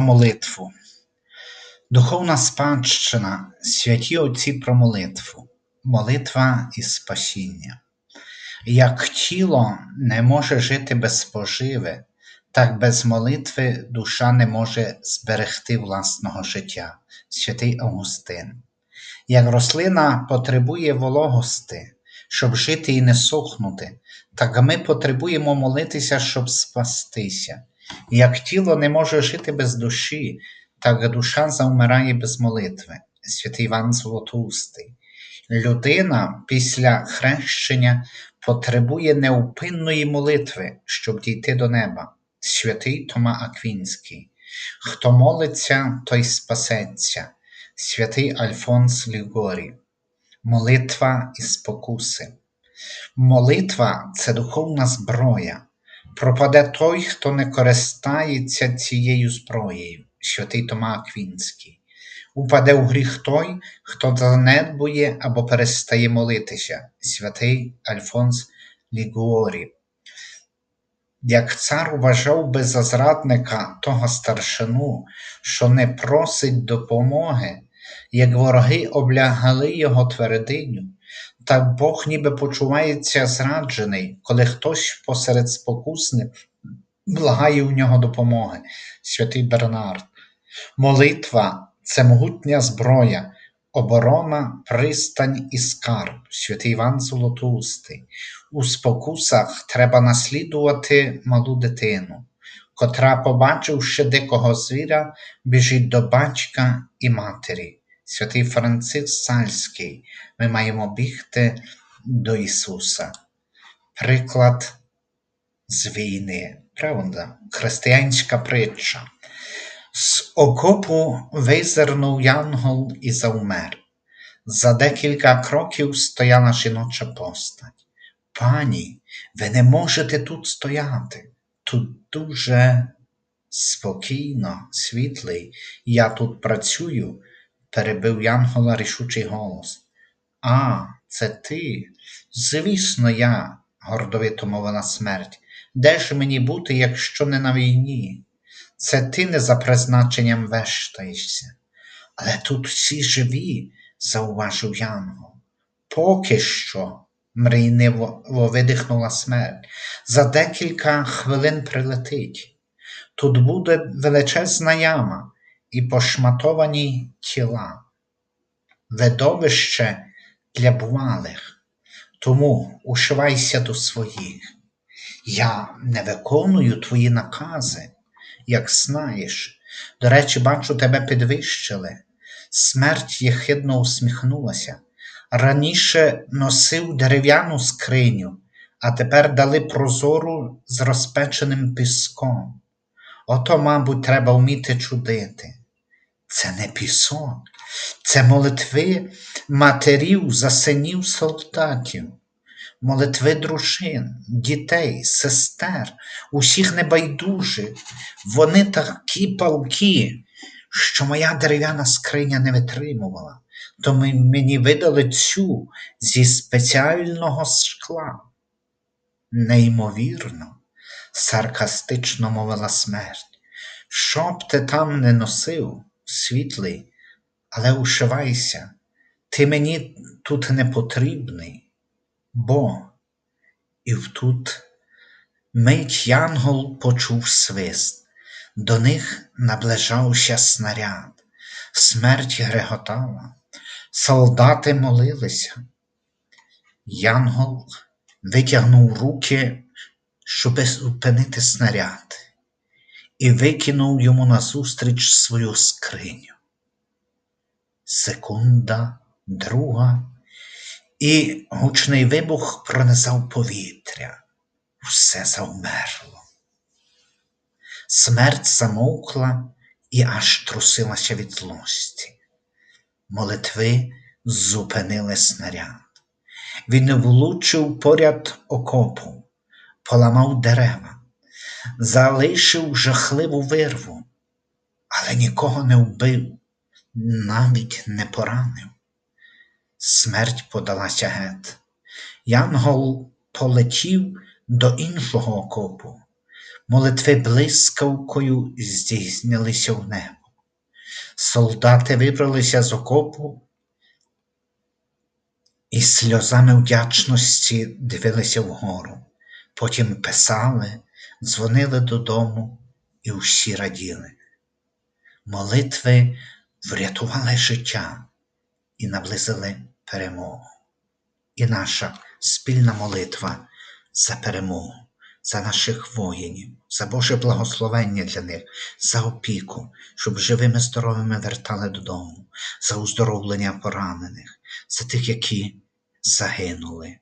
молитву. Духовна спадщина, святі отці про молитву, молитва і спасіння. Як тіло не може жити без поживи, так без молитви душа не може зберегти власного життя, святий Августин. Як рослина потребує вологости, щоб жити і не сохнути, так ми потребуємо молитися, щоб спастися. Як тіло не може жити без душі, так душа завмирає без молитви. Святий Іван Золотоустий. Людина після хрещення потребує неупинної молитви, щоб дійти до неба. Святий Тома Аквінський. Хто молиться, той спасеться. Святий Альфонс Лігорі. Молитва і спокуси. Молитва це духовна зброя. Пропаде той, хто не користається цією зброєю, святий Тома Аквінський. Упаде у гріх той, хто занедбує або перестає молитися, святий Альфонс Лігуорі. Як цар вважав би за зрадника того старшину, що не просить допомоги, як вороги облягали його твердиню, так Бог ніби почувається зраджений, коли хтось посеред спокусни благає у нього допомоги, святий Бернард. Молитва це могутня зброя, оборона, пристань і скарб, святий Іван Золотоустий. У спокусах треба наслідувати малу дитину, котра, побачивши дикого звіра, біжить до батька і матері. Святий Франциск Сальський, ми маємо бігти до Ісуса. Приклад з війни, правда, християнська притча. З окопу визирнув янгол і завмер. За декілька кроків стояла жіноча постать. Пані, ви не можете тут стояти. Тут дуже спокійно, світлий, я тут працюю, перебив Янгола рішучий голос. А, це ти? Звісно, я, гордовито мовила смерть. Де ж мені бути, якщо не на війні? Це ти не за призначенням вештаєшся. Але тут всі живі, зауважив Янгол. Поки що, мрійниво видихнула смерть, за декілька хвилин прилетить. Тут буде величезна яма і пошматовані тіла, видовище для бувалих, тому ушивайся до своїх. Я не виконую твої накази, як знаєш. До речі, бачу, тебе підвищили. Смерть єхидно усміхнулася. Раніше носив дерев'яну скриню, а тепер дали прозору з розпеченим піском. Ото, мабуть, треба вміти чудити. Це не пісок, це молитви матерів за синів солдатів, молитви дружин, дітей, сестер, усіх небайдужих. Вони такі палки, що моя дерев'яна скриня не витримувала, то мені видали цю зі спеціального шкла. Неймовірно, саркастично мовила смерть. Що б ти там не носив, світлий, але ушивайся, ти мені тут не потрібний, бо і втут мить Янгол почув свист, до них наближався снаряд, смерть греготала, солдати молилися. Янгол витягнув руки, щоби зупинити снаряд і викинув йому назустріч свою скриню. Секунда, друга, і гучний вибух пронизав повітря. Все завмерло. Смерть замовкла і аж трусилася від злості. Молитви зупинили снаряд. Він влучив поряд окопу, поламав дерева залишив жахливу вирву, але нікого не вбив, навіть не поранив. Смерть подалася гет. Янгол полетів до іншого окопу, Молитви блискавкою здійснилися в небо. Солдати вибралися з окопу і сльозами вдячності дивилися вгору. Потім писали, дзвонили додому і всі раділи. Молитви врятували життя і наблизили перемогу. І наша спільна молитва за перемогу, за наших воїнів, за Боже благословення для них, за опіку, щоб живими здоровими вертали додому, за уздоровлення поранених, за тих, які загинули.